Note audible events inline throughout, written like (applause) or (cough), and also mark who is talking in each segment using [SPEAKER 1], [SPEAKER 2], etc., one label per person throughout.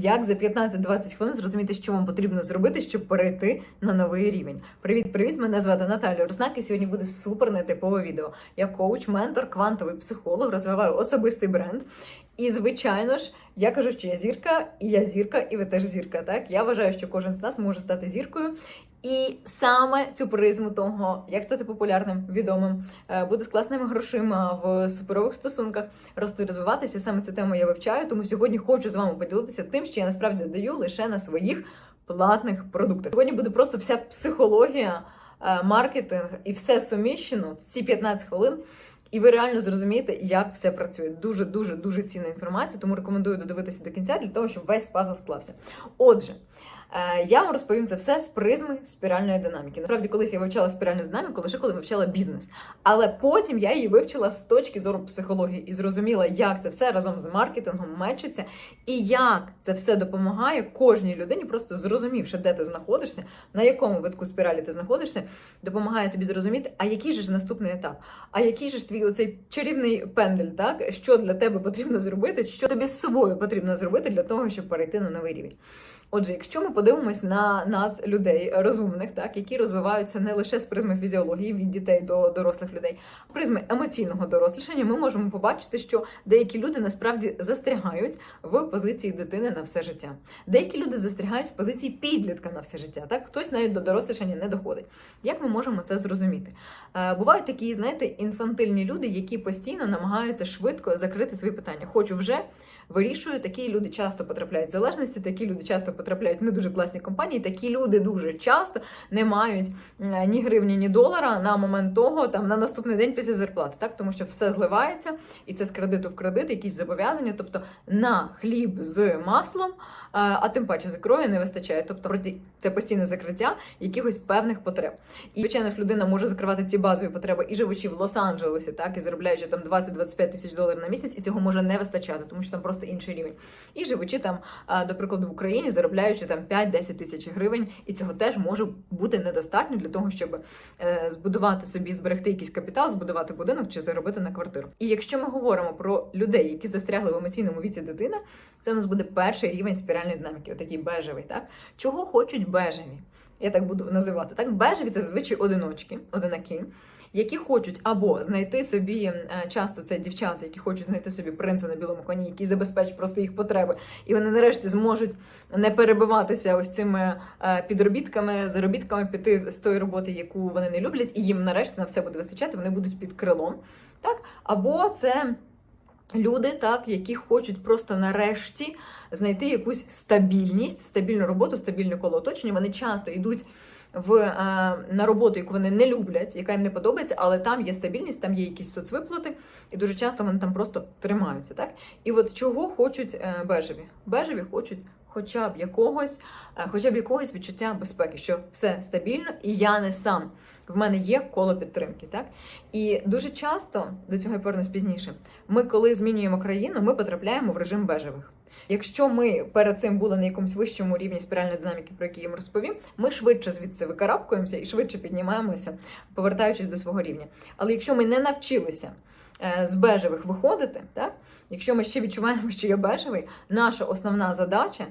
[SPEAKER 1] Як за 15-20 хвилин зрозуміти, що вам потрібно зробити, щоб перейти на новий рівень? Привіт, привіт! Мене звати Наталя Руснак, і сьогодні буде супер нетипове відео. Я коуч, ментор, квантовий психолог, розвиваю особистий бренд. І, звичайно ж, я кажу, що я зірка, і я зірка, і ви теж зірка. Так я вважаю, що кожен з нас може стати зіркою. І саме цю призму того, як стати популярним, відомим, е, бути з класними грошима в суперових стосунках, рости, розвиватися. Саме цю тему я вивчаю. Тому сьогодні хочу з вами поділитися тим, що я насправді даю лише на своїх платних продуктах. Сьогодні буде просто вся психологія, е, маркетинг і все суміщено в ці 15 хвилин. І ви реально зрозумієте, як все працює. Дуже дуже дуже цінна інформація, тому рекомендую додивитися до кінця для того, щоб весь пазл склався. Отже. Е, Я вам розповім це все з призми спіральної динаміки. Насправді, колись я вивчала спіральну динаміку, лише коли вивчала бізнес. Але потім я її вивчила з точки зору психології і зрозуміла, як це все разом з маркетингом мечиться, і як це все допомагає кожній людині, просто зрозумівши, де ти знаходишся, на якому витку спіралі ти знаходишся, допомагає тобі зрозуміти, а який же ж наступний етап, а який же ж твій оцей чарівний пендель, так що для тебе потрібно зробити, що тобі з собою потрібно зробити для того, щоб перейти на новий рівень. Отже, якщо ми подивимось на нас, людей розумних, так які розвиваються не лише з призми фізіології від дітей до дорослих людей, з призми емоційного дорослішання, ми можемо побачити, що деякі люди насправді застрягають в позиції дитини на все життя. Деякі люди застрягають в позиції підлітка на все життя. Так хтось навіть до дорослішання не доходить. Як ми можемо це зрозуміти? Е, бувають такі, знаєте, інфантильні люди, які постійно намагаються швидко закрити свої питання. Хочу вже. Вирішую, такі люди часто потрапляють в залежності, такі люди часто потрапляють в не дуже класні компанії. Такі люди дуже часто не мають е, ні гривні, ні долара на момент того, там на наступний день після зарплати, так тому що все зливається, і це з кредиту в кредит, якісь зобов'язання, тобто на хліб з маслом, е, а тим паче з ікрою не вистачає. Тобто це постійне закриття якихось певних потреб. І звичайно ж людина може закривати ці базові потреби і живучи в Лос-Анджелесі, так і заробляючи там 20-25 тисяч доларів на місяць, і цього може не вистачати, тому що там просто інший рівень. І живучи там, а, до прикладу, в Україні, заробляючи там 5-10 тисяч гривень, і цього теж може бути недостатньо для того, щоб е, збудувати собі, зберегти якийсь капітал, збудувати будинок чи заробити на квартиру. І якщо ми говоримо про людей, які застрягли в емоційному віці дитина, це у нас буде перший рівень спіральної динаміки, отакий бежевий. Так чого хочуть бежеві? Я так буду називати. Так, бежеві це зазвичай одиночки, одинаки, які хочуть або знайти собі е, часто це дівчата, які хочуть знайти собі принца на білому коні, який забезпечить просто їх потреби, і вони нарешті зможуть не перебиватися ось цими е, підробітками, заробітками піти з тої роботи, яку вони не люблять, і їм нарешті на все буде вистачати. Вони будуть під крилом. Так, або це. Люди, так, які хочуть просто нарешті знайти якусь стабільність, стабільну роботу, стабільне коло оточення. Вони часто йдуть в е, на роботу, яку вони не люблять, яка їм не подобається, але там є стабільність, там є якісь соцвиплати, і дуже часто вони там просто тримаються. Так? І от чого хочуть е, бежеві? Бежеві хочуть. Хоча б якогось, е, хоча б якогось відчуття безпеки, що все стабільно, і я не сам. В мене є коло підтримки, так і дуже часто до цього я повернусь пізніше. Ми, коли змінюємо країну, ми потрапляємо в режим бежевих. Якщо ми перед цим були на якомусь вищому рівні спіральної динаміки, про який я вам розповім, ми швидше звідси викарабкуємося і швидше піднімаємося, повертаючись до свого рівня. Але якщо ми не навчилися е, з бежевих виходити, так якщо ми ще відчуваємо, що я бежевий, наша основна задача.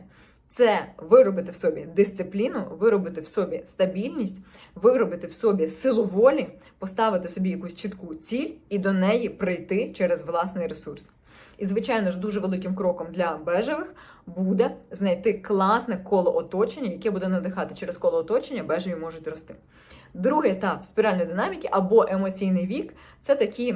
[SPEAKER 1] Це виробити в собі дисципліну, виробити в собі стабільність, виробити в собі силу волі, поставити собі якусь чітку ціль і до неї прийти через власний ресурс. І, звичайно ж, дуже великим кроком для бежевих буде знайти класне коло оточення, яке буде надихати через коло оточення, бежеві можуть рости. Другий етап спіральної динаміки або емоційний вік це такі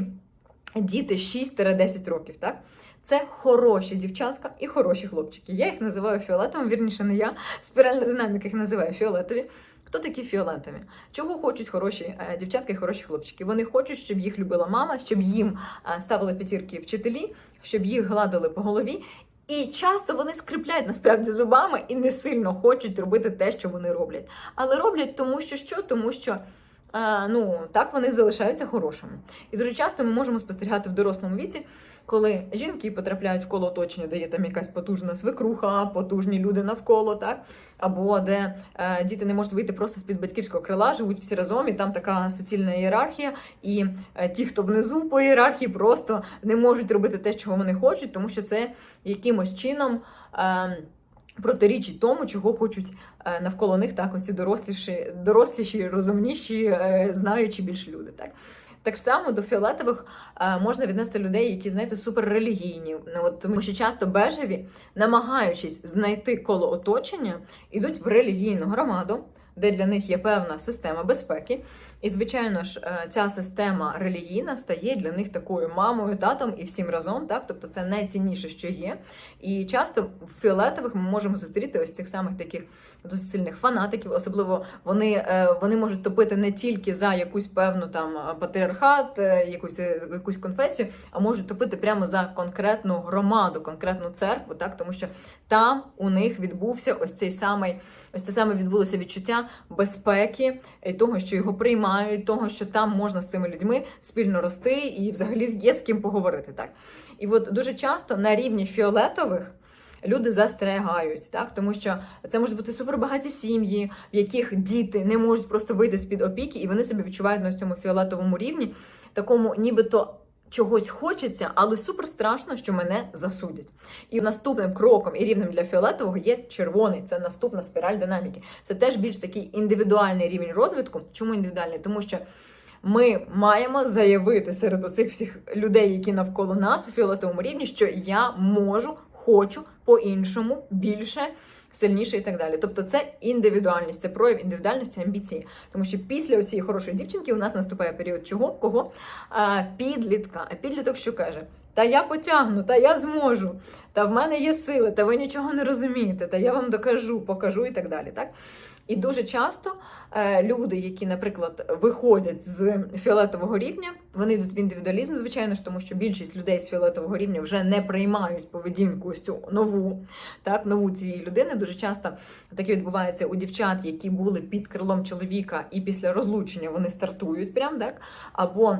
[SPEAKER 1] діти 6-10 років. так? Це хороші дівчатка і хороші хлопчики. Я їх називаю фіолетовим, вірніше не я. Спіральна динаміка їх називає фіолетові. Хто такі фіолетові? Чого хочуть хороші е, дівчатки і хороші хлопчики? Вони хочуть, щоб їх любила мама, щоб їм е, ставили п'ятірки вчителі, щоб їх гладили по голові. І часто вони скрипляють насправді зубами і не сильно хочуть робити те, що вони роблять. Але роблять тому, що що? Тому що ну так вони залишаються хорошими. І дуже часто ми можемо спостерігати в дорослому віці, коли жінки потрапляють в коло оточення, де є там якась потужна свекруха, потужні люди навколо, так або де е, діти не можуть вийти просто з під батьківського крила, живуть всі разом, і там така суцільна ієрархія, і е, ті, хто внизу по ієрархії, просто не можуть робити те, чого вони хочуть, тому що це якимось чином. Е, протирічить тому, чого хочуть е, навколо них так, оці доросліші, доросліші, розумніші, е, знаючі більш люди. Так. Так само до фіолетових е, можна віднести людей, які, знаєте, суперрелігійні. Ну, От, тому що часто бежеві, намагаючись знайти коло оточення, ідуть в релігійну громаду, де для них є певна система безпеки. І, звичайно ж, е, ця система релігійна стає для них такою мамою, татом і всім разом. Так? Тобто це найцінніше, що є. І часто в фіолетових ми можемо зустріти ось цих самих таких досить сильних фанатиків. Особливо вони, е, вони можуть топити не тільки за якусь певну там патріархат, е, якусь, якусь конфесію, а можуть топити прямо за конкретну громаду, конкретну церкву, так тому що там у них відбувся ось цей самий. Ось це саме відбулося відчуття безпеки, і того, що його приймають, того, що там можна з цими людьми спільно рости, і взагалі є з ким поговорити. Так і от дуже часто на рівні фіолетових. Люди застерігають, так тому що це можуть бути супербагаті сім'ї, в яких діти не можуть просто вийти з під опіки, і вони себе відчувають на цьому фіолетовому рівні, такому, нібито чогось хочеться, але супер страшно, що мене засудять. І наступним кроком і рівнем для фіолетового є червоний. Це наступна спіраль динаміки. Це теж більш такий індивідуальний рівень розвитку. Чому індивідуальний? Тому що. Ми маємо заявити серед оцих всіх людей, які навколо нас у фіолетовому рівні, що я можу, хочу по-іншому, більше, сильніше і так далі. Тобто це індивідуальність, це прояв індивідуальності, амбіції. Тому що після цієї хорошої дівчинки у нас наступає період чого? Кого? Підлітка. А підліток що каже? Та я потягну, та я зможу, та в мене є сили, та ви нічого не розумієте, та я вам докажу, покажу і так далі. Так? І дуже часто е, люди, які, наприклад, виходять з фіолетового рівня, вони йдуть в індивідуалізм, звичайно ж, тому що більшість людей з фіолетового рівня вже не приймають поведінку ось цю нову, так, нову цієї людини. Дуже часто таке відбувається у дівчат, які були під крилом чоловіка, і після розлучення вони стартують прям так. Або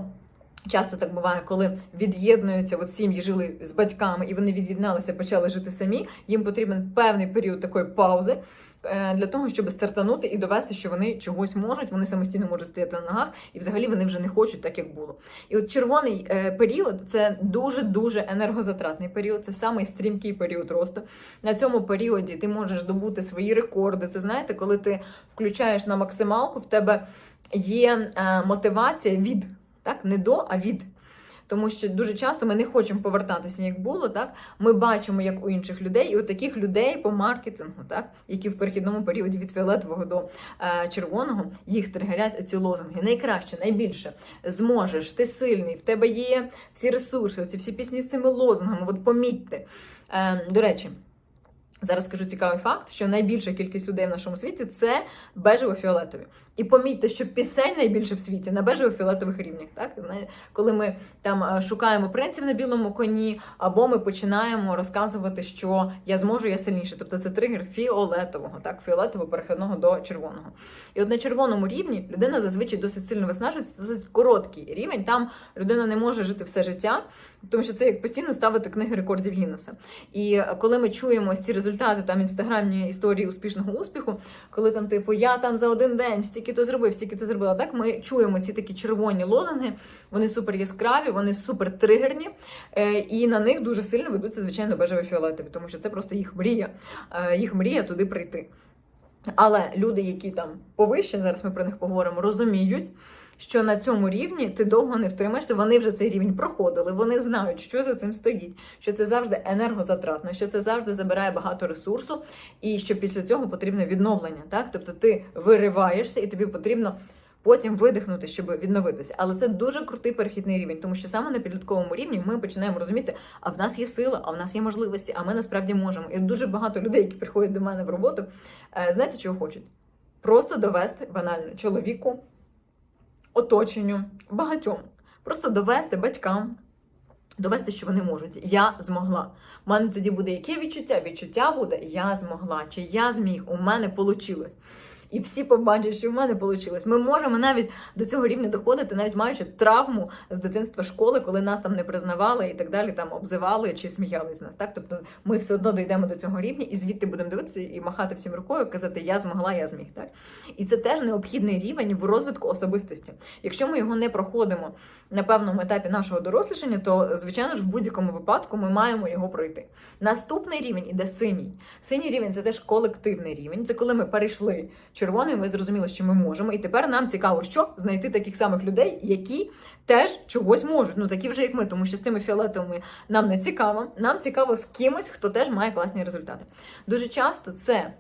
[SPEAKER 1] Часто так буває, коли від'єднуються от сім'ї, жили з батьками і вони від'єдналися, почали жити самі. Їм потрібен певний період такої паузи е, для того, щоб стартанути і довести, що вони чогось можуть, вони самостійно можуть стояти на ногах, і взагалі вони вже не хочуть так, як було. І от червоний е, період це дуже дуже енергозатратний період. Це самий стрімкий період росту. На цьому періоді ти можеш здобути свої рекорди. Це знаєте, коли ти включаєш на максималку, в тебе є е, мотивація від. Так, не до, а від. Тому що дуже часто ми не хочемо повертатися, як було. Так, ми бачимо, як у інших людей, і от таких людей по маркетингу, так, які в перехідному періоді від фіолетового до е, червоного їх тригерять оці лозунги. Найкраще, найбільше зможеш, ти сильний, в тебе є всі ресурси, ці всі пісні з цими лозунгами. От помітьте. Е, до речі. Зараз скажу цікавий факт, що найбільша кількість людей в нашому світі це бежево-фіолетові. І помітьте, що пісень найбільше в світі на бежево-фіолетових рівнях. Так коли ми там е, шукаємо принців на білому коні, або ми починаємо розказувати, що я зможу, я сильніше. Тобто це тригер фіолетового, так, фіолетового перехідного до червоного. І от на червоному рівні людина зазвичай досить сильно виснажується, це досить короткий рівень. Там людина не може жити все життя, тому що це як постійно ставити книги рекордів Гіннеса. І коли ми чуємо ці результати там інстаграмні історії успішного успіху, коли там, типу, я там за один день стільки то зробив, стільки то зробила. Так ми чуємо ці такі червоні лозунги, вони супер яскраві, вони супер тригерні, е, і на них дуже сильно ведуться, звичайно, бежеві фіолетові, тому що це просто їх мрія, е, їх мрія туди прийти. Але люди, які там повище, зараз ми про них поговоримо, розуміють що на цьому рівні ти довго не втримаєшся. Вони вже цей рівень проходили. Вони знають, що за цим стоїть, що це завжди енергозатратно, що це завжди забирає багато ресурсу, і що після цього потрібне відновлення. Так, тобто ти вириваєшся, і тобі потрібно. Потім видихнути, щоб відновитися. Але це дуже крутий перехідний рівень, тому що саме на підлітковому рівні ми починаємо розуміти, а в нас є сила, а в нас є можливості, а ми насправді можемо. І дуже багато людей, які приходять до мене в роботу, е, знаєте, чого хочуть? Просто довести банально чоловіку, оточенню, багатьом. Просто довести батькам, довести, що вони можуть. Я змогла. У мене тоді буде яке відчуття? Відчуття буде, я змогла, чи я зміг, у мене вийшло. І всі побачать, що в мене вийшло. Ми можемо навіть до цього рівня доходити, навіть маючи травму з дитинства школи, коли нас там не признавали і так далі, там обзивали чи сміялись нас. Так, тобто ми все одно дійдемо до цього рівня, і звідти будемо дивитися і махати всім рукою, казати Я змогла, я зміг. Так і це теж необхідний рівень в розвитку особистості. Якщо ми його не проходимо на певному етапі нашого дорослішання, то звичайно ж в будь-якому випадку ми маємо його пройти. Наступний рівень іде синій. Синій рівень це теж колективний рівень. Це коли ми перейшли червоний, ми зрозуміли, що ми можемо, і тепер нам цікаво, що знайти таких самих людей, які теж чогось можуть. Ну такі вже як ми, тому що з тими фіолетовими нам не цікаво. Нам цікаво з кимось, хто теж має класні результати. Дуже часто це.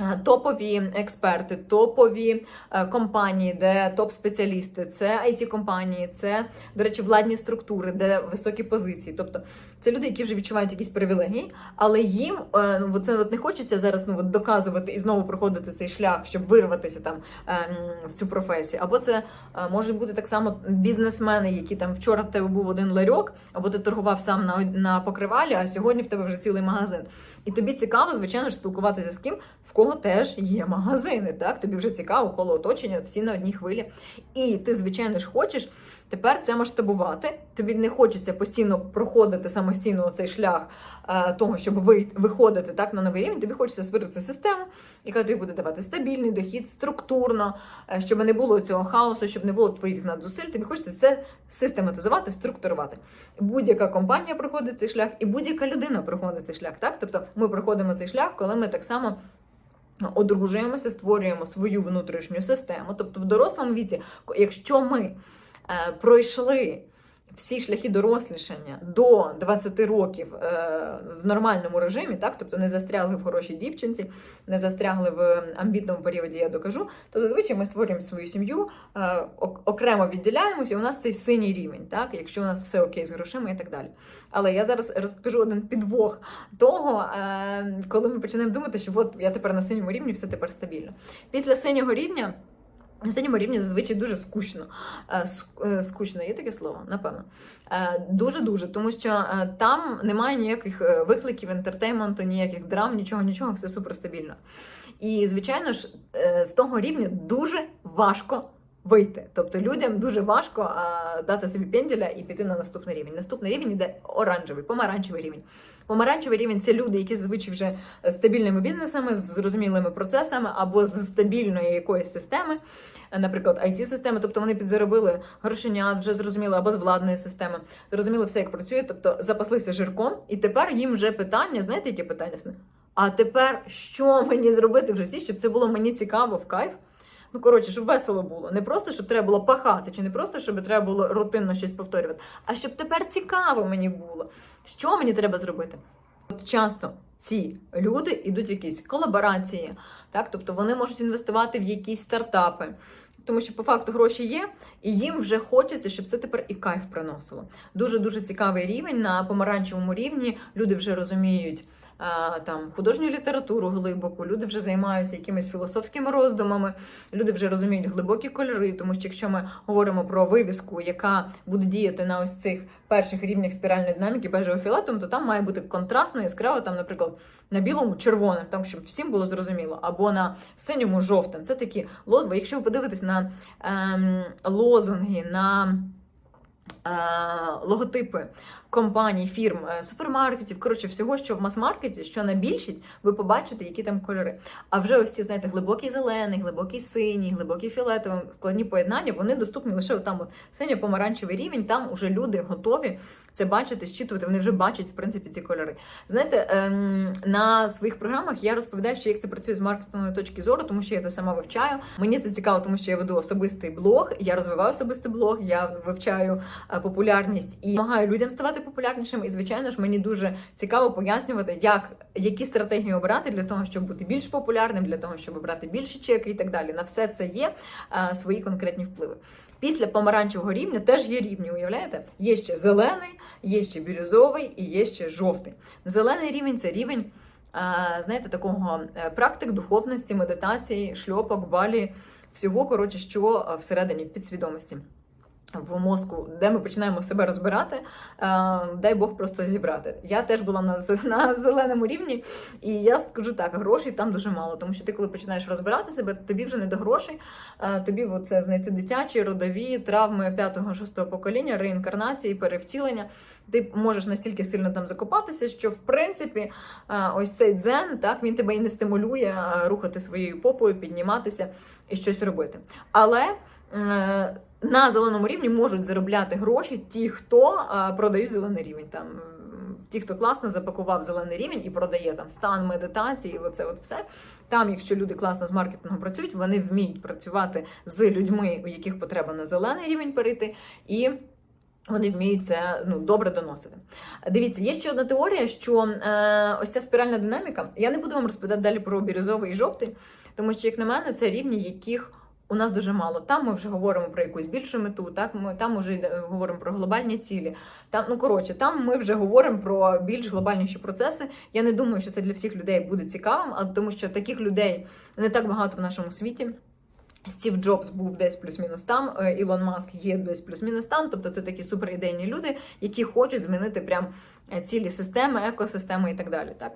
[SPEAKER 1] Е, Топові експерти, топові е, компанії, де топ-спеціалісти, це it компанії це, до речі, владні структури, де високі позиції. Тобто це люди, які вже відчувають якісь привілегії, але їм е, ну це от не хочеться зараз ну от доказувати і знову проходити цей шлях, щоб вирватися там ем, в цю професію. Або це можуть бути так само бізнесмени, які там вчора в тебе був один ларьок, або ти торгував сам на, на покривалі, а сьогодні в тебе вже цілий магазин. І тобі цікаво, звичайно ж, спілкуватися з ким, в кого теж є магазини. Так тобі вже цікаво, коло оточення, всі на одній хвилі. І ти, звичайно ж, хочеш. Тепер це масштабувати. Тобі не хочеться постійно проходити самостійно цей шлях е, того, щоб ви, виходити так на новий рівень. Тобі хочеться створити систему, яка тобі буде давати стабільний дохід, структурно, е, щоб не було цього хаосу, щоб не було твоїх надзусиль. Тобі хочеться це систематизувати, структурувати. Будь-яка компанія проходить цей шлях, і будь-яка людина проходить цей шлях. Так, тобто ми проходимо цей шлях, коли ми так само. Одружуємося, створюємо свою внутрішню систему. Тобто, в дорослому віці, якщо ми пройшли всі шляхи дорослішання до 20 років е, в нормальному режимі, так тобто не застрягли в хорошій дівчинці, не застрягли в амбітному періоді, я докажу, то зазвичай ми створюємо свою сім'ю, е, окремо відділяємося, і у нас цей синій рівень, так, якщо у нас все окей з грошима і так далі. Але я зараз розкажу один підвох того, е, коли ми починаємо думати, що от я тепер на синьому рівні, все тепер стабільно. Після синього рівня. На синьому рівні зазвичай дуже скучно. Е, е, Скучно є таке слово, напевно. Е, Дуже-дуже, тому що там немає ніяких викликів, ентертейменту, ніяких драм, нічого, нічого, все суперстабільно. І, звичайно ж, з того рівня дуже важко вийти. Тобто людям дуже важко дати собі пенділя і піти на наступний рівень. Наступний рівень йде оранжевий, помаранчевий рівень. Помаранчевий рівень це люди, які зазвичай вже стабільними бізнесами, з зрозумілими процесами або з стабільної якоїсь системи, наприклад, it системи тобто вони підзаробили грошенят, вже зрозуміли, або з владної системи, зрозуміли все, як працює, тобто запаслися жирком, і тепер їм вже питання, знаєте, яке питання? А тепер що мені зробити в житті, щоб це було мені цікаво в кайф? Ну, коротше, щоб весело було. Не просто, щоб треба було пахати, чи не просто, щоб треба було рутинно щось повторювати, а щоб тепер цікаво мені було. Що мені треба зробити? От часто ці люди йдуть в якісь колаборації, так? тобто вони можуть інвестувати в якісь стартапи. Тому що по факту гроші є, і їм вже хочеться, щоб це тепер і кайф приносило. Дуже дуже цікавий рівень на помаранчевому рівні. Люди вже розуміють там художню літературу глибоку, люди вже займаються якимись філософськими роздумами, люди вже розуміють глибокі кольори. Тому що якщо ми говоримо про вивіску, яка буде діяти на ось цих перших рівнях спіральної динаміки бежево-фіолетовим, то там має бути контрастно, яскраво, там, наприклад, на білому червоним, там щоб всім було зрозуміло, або на синьому жовтим. Це такі лозунги. Якщо ви подивитесь на ем, лозунги, на е, логотипи компаній, фірм, е, супермаркетів, коротше, всього, що в мас-маркеті, що на більшість, ви побачите, які там кольори. А вже ось ці, знаєте, глибокий зелений, глибокий синій, глибокий фіолетовий, складні поєднання, вони доступні лише там от синьо-помаранчевий рівень, там уже люди готові це бачити, щитувати, вони вже бачать, в принципі, ці кольори. Знаєте, ем, на своїх програмах я розповідаю, що як це працює з маркетингової точки зору, тому що я це сама вивчаю. Мені це цікаво, тому що я веду особистий блог, я розвиваю особистий блог, я вивчаю е, популярність і допомагаю людям ставати популярнішими. І звичайно ж, мені дуже цікаво пояснювати, як які стратегії обрати для того, щоб бути більш популярним, для того, щоб обрати більше чеки і так далі. На все це є е, свої конкретні впливи. Після помаранчевого рівня теж є рівні, уявляєте? Є ще зелений, є ще бірюзовий і є ще жовтий. Зелений рівень це рівень, знаєте, такого е, практик духовності, медитації, шльопок, балі, всього, коротше, що е, всередині в підсвідомості. В мозку, де ми починаємо себе розбирати, е, дай Бог просто зібрати. Я теж була на, на зеленому рівні, і я скажу так, грошей там дуже мало, тому що ти, коли починаєш розбирати себе, тобі вже не до грошей, е, тобі це знайти дитячі, родові, травми п'ятого, шостого покоління, реінкарнації, перевтілення. Ти можеш настільки сильно там закопатися, що в принципі е, ось цей дзен, так він тебе і не стимулює рухати своєю попою, підніматися і щось робити. Але на зеленому рівні можуть заробляти гроші ті, хто продають зелений рівень. Там ті, хто класно запакував зелений рівень і продає там стан медитації, оце от все. Там, якщо люди класно з маркетингом працюють, вони вміють працювати з людьми, у яких потреба на зелений рівень перейти, і вони вміють це ну добре доносити. Дивіться, є ще одна теорія, що е, ось ця спіральна динаміка. Я не буду вам розповідати далі про бірюзовий і жовтий, тому що, як на мене, це рівні, яких у нас дуже мало. Там ми вже говоримо про якусь більшу мету, так ми там вже йде- говоримо про глобальні цілі. Там, ну коротше, там ми вже говоримо про більш глобальніші процеси. Я не думаю, що це для всіх людей буде цікавим, а тому що таких людей не так багато в нашому світі. Стів Джобс був десь плюс-мінус там, е, Ілон Маск є десь плюс-мінус там. Тобто це такі суперідейні люди, які хочуть змінити прям е, цілі системи, екосистеми і так далі. Так.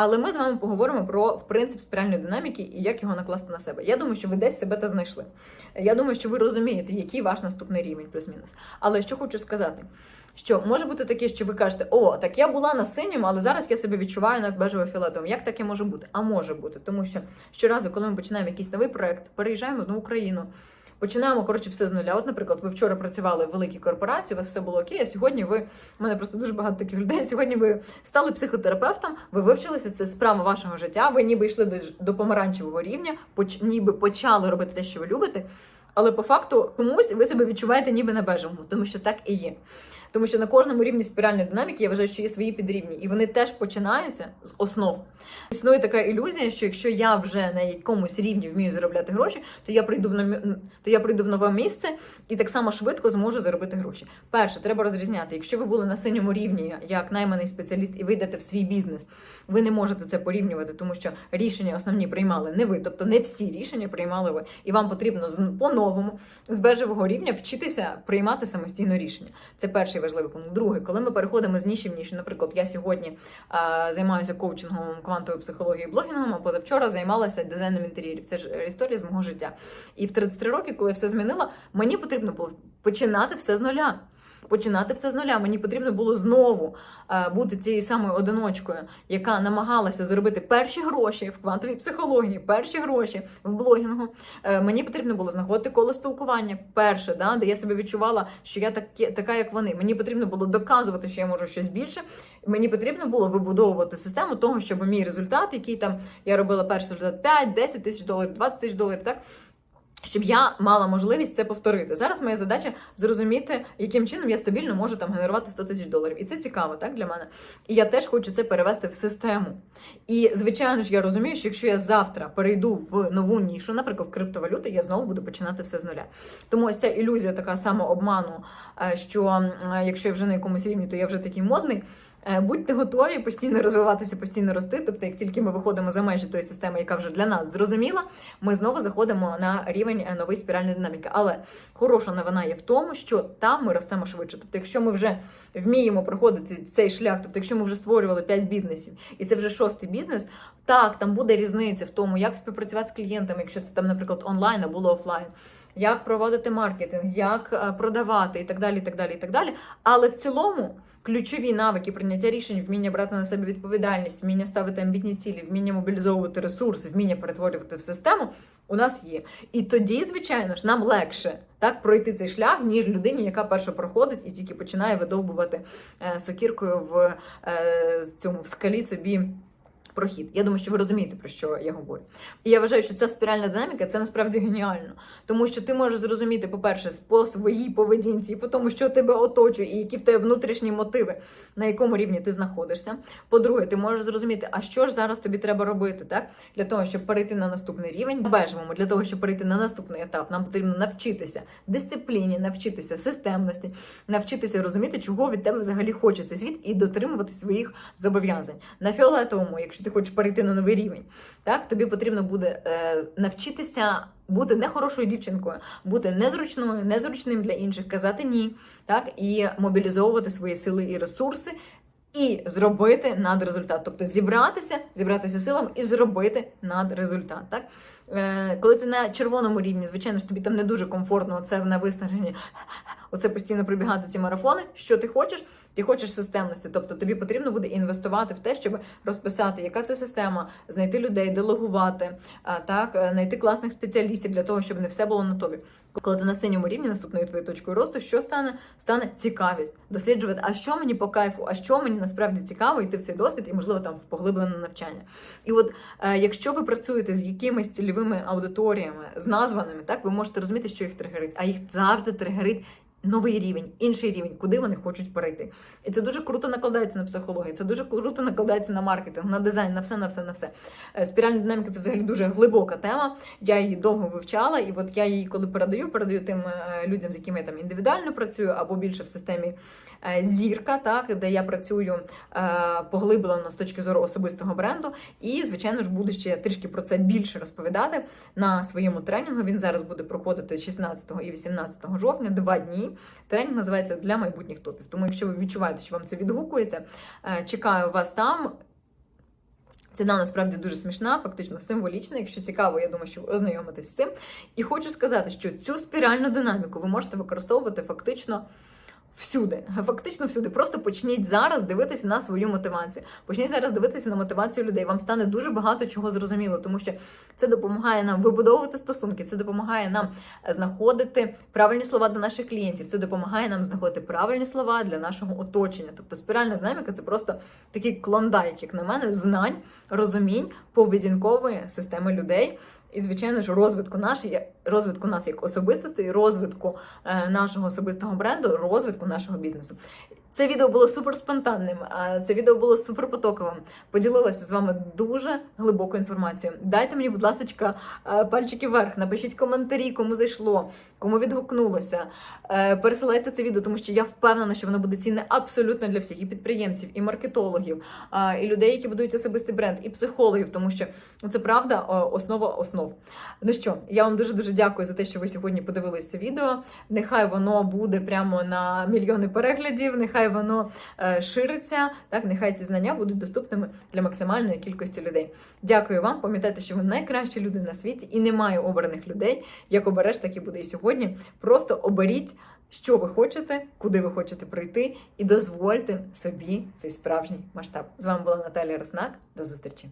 [SPEAKER 1] Але ми з вами поговоримо про в принцип спіральної динаміки і як його накласти на себе. Я думаю, що ви десь себе та знайшли. Я думаю, що ви розумієте, який ваш наступний рівень, плюс-мінус. Але що хочу сказати, що може бути таке, що ви кажете, о, так я була на синьому, але зараз я себе відчуваю на бежево-фіолетовому. Як таке може бути? А може бути, тому що щоразу, коли ми починаємо якийсь новий проект, переїжджаємо в одну Україну. Починаємо коротше все з нуля. От, наприклад, ви вчора працювали в великій корпорації, у вас все було окей. А сьогодні ви у мене просто дуже багато таких людей. (laughs) Сьогодні ви стали психотерапевтом, ви вивчилися. Це справа вашого життя. Ви ніби йшли до, до помаранчевого рівня, поч, ніби почали робити те, що ви любите. Але по факту комусь ви себе відчуваєте ніби на бежевому, тому що так і є. Тому що на кожному рівні спіральної динаміки я вважаю, що є свої підрівні, і вони теж починаються з основ. Існує така ілюзія, що якщо я вже на якомусь рівні вмію заробляти гроші, то я прийду в нові- то я прийду в нове місце і так само швидко зможу заробити гроші. Перше, треба розрізняти. Якщо ви були на синьому рівні як найманий спеціаліст і ви йдете в свій бізнес, ви не можете це порівнювати, тому що рішення основні приймали не ви, тобто не всі рішення приймали ви, і вам потрібно по-новому з бежевого рівня вчитися приймати самостійно рішення. Це перший важливий пункт. Другий, коли ми переходимо з ніші в ніч, наприклад, я сьогодні а, займаюся коучингом, квантовою психологією, блогінгом, а позавчора займалася дизайном інтер'єрів. Це ж історія з мого життя. І в 33 роки, коли я все змінила, мені потрібно було починати все з нуля. Починати все з нуля. Мені потрібно було знову е, бути цією самою одиночкою, яка намагалася заробити перші гроші в квантовій психології, перші гроші в блогінгу. Е, мені потрібно було знаходити коло спілкування, перше, да, де я себе відчувала, що я такі, така, як вони. Мені потрібно було доказувати, що я можу щось більше. Мені потрібно було вибудовувати систему того, щоб мій результат, який там я робила перший результат 5, 10 тисяч доларів, 20 тисяч доларів, так. Щоб я мала можливість це повторити. Зараз моя задача зрозуміти, яким чином я стабільно можу там генерувати 100 тисяч доларів. І це цікаво, так для мене. І я теж хочу це перевести в систему. І звичайно ж, я розумію, що якщо я завтра перейду в нову нішу, наприклад, в криптовалюти, я знову буду починати все з нуля. Тому ось ця ілюзія така самообману, е, що е, якщо я вже на якомусь рівні, то я вже такий модний. Е, Будьте готові постійно розвиватися, постійно рости. Тобто, як тільки ми виходимо за межі тої системи, яка вже для нас зрозуміла, ми знову заходимо на рівень е, нової спіральної динаміки. Але хороша новина є в тому, що там ми ростемо швидше. Тобто, якщо ми вже вміємо проходити цей шлях, тобто, якщо ми вже створювали 5 бізнесів, і це вже шостий бізнес, так там буде різниця в тому, як співпрацювати з клієнтами, якщо це там, наприклад, онлайн або офлайн. Як проводити маркетинг, як е, продавати і так далі, і так далі, і так далі. Але в цілому ключові навики прийняття рішень, вміння брати на себе відповідальність, вміння ставити амбітні цілі, вміння мобілізовувати ресурси, вміння перетворювати в систему у нас є. І тоді, звичайно ж, нам легше так пройти цей шлях, ніж людині, яка перша проходить і тільки починає видовбувати е, сокіркою в е, цьому в скалі собі. Прохід. Я думаю, що ви розумієте, про що я говорю. І я вважаю, що ця спіральна динаміка це насправді геніально. Тому що ти можеш зрозуміти, по-перше, по своїй поведінці, по тому, що тебе оточує, і які в тебе внутрішні мотиви, на якому рівні ти знаходишся. По-друге, ти можеш зрозуміти, а що ж зараз тобі треба робити, так? Для того, щоб перейти на наступний рівень, бежевому, для того, щоб перейти на наступний етап, нам потрібно навчитися дисципліні, навчитися системності, навчитися розуміти, чого від тебе взагалі хоче цей світ, і дотримувати своїх зобов'язань. На фіолетовому, якщо ти ти хочеш перейти на новий рівень. Так, тобі потрібно буде е, навчитися бути не хорошою дівчинкою, бути незручною, незручним для інших, казати ні, так і мобілізовувати свої сили і ресурси. І зробити надрезультат, тобто зібратися, зібратися силами і зробити надрезультат. Так? Е, коли ти на червоному рівні, звичайно ж тобі там не дуже комфортно це на виснаженні, оце постійно прибігати ці марафони. Що ти хочеш? Ти хочеш системності, тобто тобі потрібно буде інвестувати в те, щоб розписати, яка це система, знайти людей, делегувати, так, е, знайти класних спеціалістів для того, щоб не все було на тобі. Коли ти на синьому рівні наступною твоєю точкою росту, що стане? Стане цікавість досліджувати, а що мені по кайфу, а що мені насправді цікаво, йти в цей досвід і, можливо, там в поглиблене навчання. І от е, якщо ви працюєте з якимись цільовими аудиторіями, з названими, так ви можете розуміти, що їх тригерить, а їх завжди тригерить. Новий рівень, інший рівень, куди вони хочуть перейти, і це дуже круто накладається на психологію. Це дуже круто накладається на маркетинг, на дизайн, на все, на все, на все. Е, Спіральна динаміка це взагалі дуже глибока тема. Я її довго вивчала, і от я її, коли передаю, передаю тим е, людям, з якими я там індивідуально працюю, або більше в системі зірка, так де я працюю е, поглиблено з точки зору особистого бренду. І, звичайно ж, буду ще трішки про це більше розповідати на своєму тренінгу. Він зараз буде проходити 16 і 18 жовтня, два дні. Тренінг називається для майбутніх топів. Тому, якщо ви відчуваєте, що вам це відгукується, е, чекаю вас там. Ціна насправді дуже смішна, фактично символічна. Якщо цікаво, я думаю, що ви ознайомитесь з цим. І хочу сказати, що цю спіральну динаміку ви можете використовувати фактично. Всюди, фактично всюди. Просто почніть зараз дивитися на свою мотивацію. Почніть зараз дивитися на мотивацію людей. Вам стане дуже багато чого зрозуміло, тому що це допомагає нам вибудовувати стосунки, це допомагає нам знаходити правильні слова для наших клієнтів. Це допомагає нам знаходити правильні слова для нашого оточення. Тобто спіральна динаміка це просто такий клондайк, як на мене, знань, розумінь поведінкової системи людей. І, звичайно ж, розвитку нашої, розвитку нас як особистостей, розвитку е, нашого особистого бренду, розвитку нашого бізнесу. Це відео було супер спонтанним, це відео було супер потоковим. Поділилася з вами дуже глибокою інформацією. Дайте мені, будь ласка, пальчики вверх, напишіть коментарі, кому зайшло, кому відгукнулося. Е, Пересилайте це відео, тому що я впевнена, що воно буде цінне абсолютно для всіх і підприємців, і маркетологів, і людей, які будують особистий бренд, і психологів, тому що ну, це правда основа основ. Ну що, я вам дуже дуже дякую за те, що ви сьогодні подивились це відео. Нехай воно буде прямо на мільйони переглядів, нехай воно е, шириться. Так, нехай ці знання будуть доступними для максимальної кількості людей. Дякую вам. Пам'ятайте, що ви найкращі люди на світі, і немає обраних людей. Як обереш, так і буде і сьогодні. Просто оберіть. Що ви хочете, куди ви хочете прийти, і дозвольте собі цей справжній масштаб. З вами була Наталія Роснак. До зустрічі!